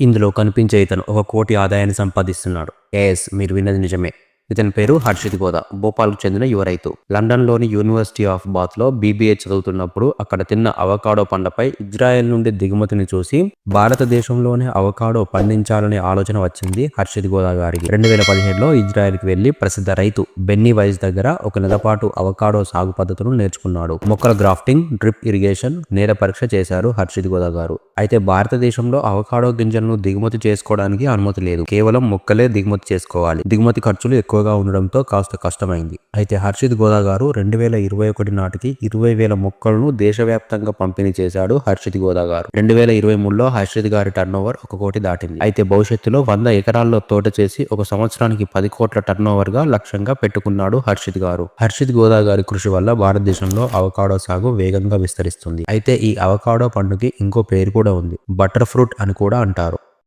ఇందులో కనిపించే ఇతను ఒక కోటి ఆదాయాన్ని సంపాదిస్తున్నాడు. ఎస్ మీరు విన్నది నిజమే. ఇతని పేరు హర్షిత్ గోదా. భోపాల్కు చెందిన యువ రైతు. లండన్లోని యూనివర్సిటీ ఆఫ్ బాత్లో బీబీఏ చదువుతున్నప్పుడు అక్కడ తిన్న అవకాడో పండపై ఇజ్రాయెల్ నుండి దిగుమతిని చూసి భారతదేశంలోనే అవకాడో పండించాలనే ఆలోచన వచ్చింది హర్షిత్ గోదా గారికి. రెండు వేల పదిహేడులో ఇజ్రాయెల్కి వెళ్ళి ప్రసిద్ధ రైతు బెన్నీ వైజ్ దగ్గర ఒక నెల పాటు అవకాడో సాగు పద్ధతులను నేర్చుకున్నాడు. మొక్కల గ్రాఫ్టింగ్ డ్రిప్ ఇరిగేషన్ నేల పరీక్ష చేశారు హర్షిత్ గోదా గారు. అయితే భారతదేశంలో అవకాడో గింజలను దిగుమతి చేసుకోవడానికి అనుమతి లేదు. కేవలం మొక్కలే దిగుమతి చేసుకోవాలి. దిగుమతి ఖర్చులు ఎక్కువ ఎక్కువగా ఉండడంతో కాస్త కష్టమైంది. అయితే హర్షిత్ గోదా గారు రెండు వేల ఇరవై ఒకటి నాటికి ఇరవై వేల మొక్కలను దేశవ్యాప్తంగా పంపిణీ చేశాడు హర్షిత్ గోదా గారు. రెండు వేల ఇరవై మూడులో హర్షిత్ గారి టర్న్ ఓవర్ ఒక కోటి దాటింది. అయితే భవిష్యత్తులో వంద ఎకరాల్లో తోట చేసి ఒక సంవత్సరానికి పది కోట్ల టర్న్ ఓవర్గా లక్ష్యంగా పెట్టుకున్నాడు హర్షిత్ గారు. హర్షిత్ గోదా గారి కృషి వల్ల భారతదేశంలో అవకాడో సాగు వేగంగా విస్తరిస్తుంది. అయితే ఈ అవకాడో పండుకి ఇంకో పేరు కూడా ఉంది. బటర్ ఫ్రూట్ అని కూడా అంటారు.